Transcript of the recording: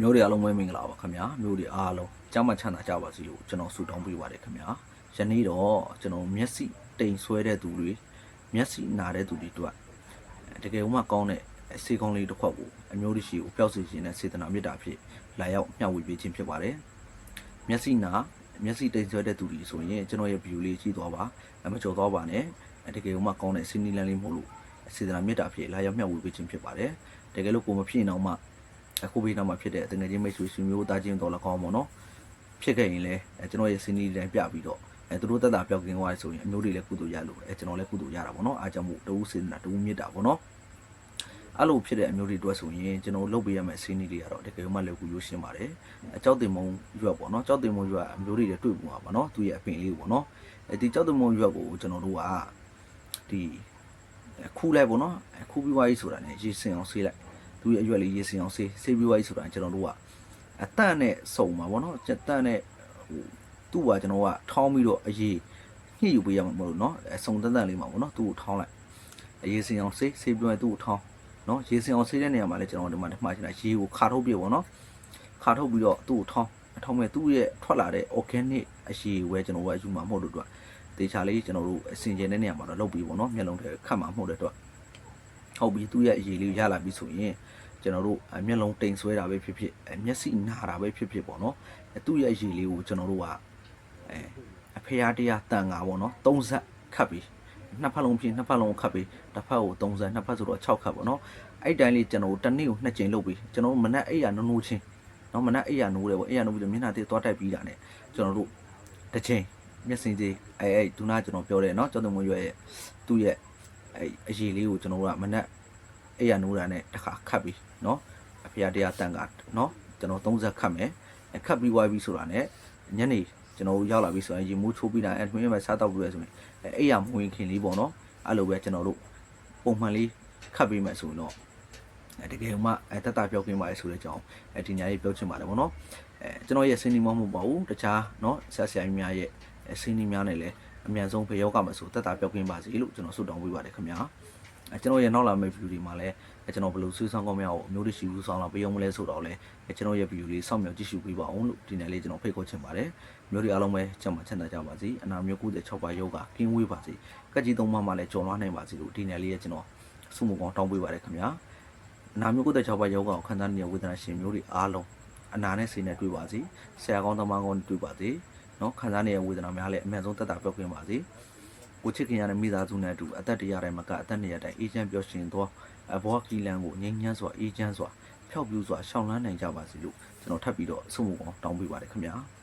မျိုးတွေအားလုံးပဲမင်္ဂလာပါခင်ဗျာမျိုးတွေအားလုံးကျမ်းမချမ်းသာကြပါစေလို့ကျွန်တော်ဆုတောင်းပေးပါတယ်ခင်ဗျာယနေ့တော့ကျွန်တော်မျက်စိတိမ်ဆွဲတဲ့သူတွေမျက်စိနာတဲ့သူတွေအတွက်တကယ်မှကောင်းတဲ့စေကောင်းလေးတစ်ခွက်ကိုအမျိုးတွေရှိကိုပျောက်စေခြင်းနဲ့စေတနာမေတ္တာဖြစ်လာရောက်မျှဝေပေးခြင်းဖြစ်ပါတယ်မျက်စိနာမျက်စိတိမ်ဆွဲတဲ့သူတွေဆိုရင်ကျွန်တော်ရဲ့ view လေးကြည့်သွားပါအမကြော်သွားပါနဲ့တကယ်မှကောင်းတဲ့စီနီလန်လေးမဟုတ်လို့စေတနာမေတ္တာဖြစ်လာရောက်မျှဝေပေးခြင်းဖြစ်ပါတယ်တကယ်လို့ကိုမဖြစ်ရင်တော့မှ အခုဘေးနောက်မှာဖြစ်တဲ့တငယ်ချင်းမိတ်ဆွေဆွေမျိုးသားချင်းတော်လည်းကောင်းပါတော့ဖြစ်ခဲ့ရင်လည်းအဲကျွန်တော်ရဲ့စင်းနီးတိုင်းပြပြီးတော့အဲသူတို့တက်တာပြောက်ကင်းသွားရဆိုရင်အမျိုးတွေလည်းကုသိုလ်ရလို့အဲကျွန်တော်လည်းကုသိုလ်ရတာပေါ့နော်အားကြောင့်မို့တဝူးစေနာတဝူးမြစ်တာပေါ့နော်အဲ့လိုဖြစ်တဲ့အမျိုးတွေအတွက်ဆိုရင်ကျွန်တော်လုပ်ပေးရမယ့်စင်းနီးတွေကတော့တကယ်မှလည်းကူရိုးရှင်းပါတယ်အကြောက်တင်မုံရွက်ပေါ့နော်ကြောက်တင်မုံရွက်အမျိုးတွေလည်းတွေ့ပုံပါပေါ့နော်သူရဲ့အပင်လေးပေါ့နော်အဲဒီကြောက်တင်မုံရွက်ကိုကျွန်တော်တို့ကဒီခူးလိုက်ပေါ့နော်ခူးပြီးွားကြီးဆိုတာ ਨੇ ရေစင်အောင်ဆေးလိုက် သူရဲ့အရွက်လေးရေစင်အောင်ဆေးဆေးပြီးွားကြီးဆိုတာကျွန်တော်တို့ကအတန့်နဲ့စုံပါဗောနော်အတန့်နဲ့ဟိုသူ့ကကျွန်တော်ကထောင်းပြီးတော့အရေးညှိယူပေးရမှာမဟုတ်လို့နော်အစုံတန့်တန့်လေးမှာဗောနော်သူ့ကိုထောင်းလိုက်အရေးစင်အောင်ဆေးဆေးပြီးွားသူ့ကိုထောင်းနော်ရေစင်အောင်ဆေးတဲ့နေရာမှာလည်းကျွန်တော်ဒီမှာမှားချင်တာရေကိုခါထုတ်ပြဗောနော်ခါထုတ်ပြီးတော့သူ့ကိုထောင်းထောင်းမဲ့သူ့ရဲ့ထွက်လာတဲ့ organic အရေးဝဲကျွန်တော်ကယူမှာမဟုတ်လို့တော့တေချာလေးကျွန်တော်တို့အစင်ကျင်တဲ့နေရာမှာတော့လုပ်ပြီးဗောနော်မျက်လုံးထဲခတ်မှာမဟုတ်တဲ့တော့ ဟုတ်ပြီသူ့ရဲ့အရေးလေးရလာပြီဆိုရင်ကျွန်တော်တို့အမျက်လုံးတိမ်ဆွဲတာပဲဖြစ်ဖြစ်အမျက်စိနာတာပဲဖြစ်ဖြစ်ပေါ့နော်အဲသူ့ရဲ့ရည်လေးကိုကျွန်တော်တို့ကအဲအဖေရတရားတန်ငါပေါ့နော်၃ဆက်ခတ်ပြီးနှစ်ဖက်လုံးဖြစ်နှစ်ဖက်လုံးခတ်ပြီးတစ်ဖက်ကို30နှစ်ဖက်ဆိုတော့6ခတ်ပေါ့နော်အဲ့တိုင်းလေးကျွန်တော်တို့တစ်နေ့ကိုနှစ်ကြိမ်လုပ်ပြီးကျွန်တော်တို့မနက်အိပ်ရနိုးနိုးချင်းနော်မနက်အိပ်ရနိုးတယ်ပေါ့အိပ်ရနိုးပြီးတော့မျက်နှာသေးသွားတိုက်ပြီးတာ ਨੇ ကျွန်တော်တို့တစ်ချိန်မျက်စင်သေးအဲအဲဒုနာကျွန်တော်ပြောတယ်နော်ကျောင်းသူမွေးရဲ့သူ့ရဲ့ အဲအရေးလေးကိုကျွန်တော်တို့ကမနက် အဲ့ရနိုးတာနဲ့တစ်ခါခတ်ပြီးเนาะအဖေရတရားတန်ကเนาะကျွန်တော်30ခတ်မယ်အဲ့ခတ်ပြီးွားပြီးဆိုတာနဲ့ညနေကျွန်တော်ရောက်လာပြီဆိုရင်ရေမိုးချိုးပြီးတာအဲ့မင်းပဲစားတော့ပြီးရဆိုရင်အဲ့အဲ့ရမဝင်ခင်လေးပေါ့เนาะအဲ့လိုပဲကျွန်တော်တို့ပုံမှန်လေးခတ်ပြီးမှဆိုရင်တော့အဲ့တကယ်မှအဲ့တက်တာပြောကင်းပါလေဆိုတဲ့အကြောင်းအဲ့ဒီညာရေးပြောချင်ပါတယ်ဗောနော်အဲကျွန်တော်ရဲ့စင်းနီမမဟုတ်ပါဘူးတခြားเนาะဆက်ဆရာကြီးများရဲ့စင်းနီများနဲ့လည်း အမြန်ဆုံးဖေရောကမှာဆိုတက်တာပြောကင်းပါစေလို့ကျွန်တော်ဆုတောင်းပေးပါတယ်ခင်ဗျာအဲကျွန်တော်ရဲ့နောက်လာမယ့် view တွေမှာလည်းအဲကျွန်တော်ဘယ်လိုဆွေးဆောင်ကောင်းများကိုအမျိုးတရှိဘူးဆောင်လာပေးအောင်မလဲဆိုတော့လဲအဲကျွန်တော်ရဲ့ view လေးစောင့်မျှော်ကြည့်ရှုပေးပါအောင်လို့ဒီနေ့လေးကျွန်တော်ဖိတ်ခေါ်ချင်ပါတယ်မျိုးတွေအားလုံးပဲချမ်းသာချမ်းသာကြပါစေအနာမျိုး96ပါယောဂကင်းဝေးပါစေကက်ကြီးသုံးပါးမှလည်းကြော်လွှားနိုင်ပါစေလို့ဒီနေ့လေးရဲ့ကျွန်တော်ဆုမကောင်းတောင်းပေးပါတယ်ခင်ဗျာအနာမျိုး96ပါယောဂကိုခံစားနေတဲ့ဝေဒနာရှင်မျိုးတွေအားလုံးအနာနဲ့စိတ်နဲ့တွေ့ပါစေဆရာကောင်းသမားကောင်းတွေ့ပါစေ နော်ခံစားနေရဝေဒနာများလည်းအမြန်ဆုံးသက်သာပြောင်းခွင့်ပါစေကိုချစ်ခင်ရတဲ့မိသားစုနဲ့အတူအသက်တရတိုင်းမကအသက်နေရတိုင်းအေဂျင့်ပြောရှင်သောအဘောကီလန်ကိုငြိမ်းချမ်းစွာအေဂျင့်စွာဖျောက်ပြူစွာရှောင်လန်းနိုင်ကြပါစေလို့ကျွန်တော်ထပ်ပြီးတော့ဆုမကောင်းတောင်းပေးပါတယ်ခင်ဗျာ။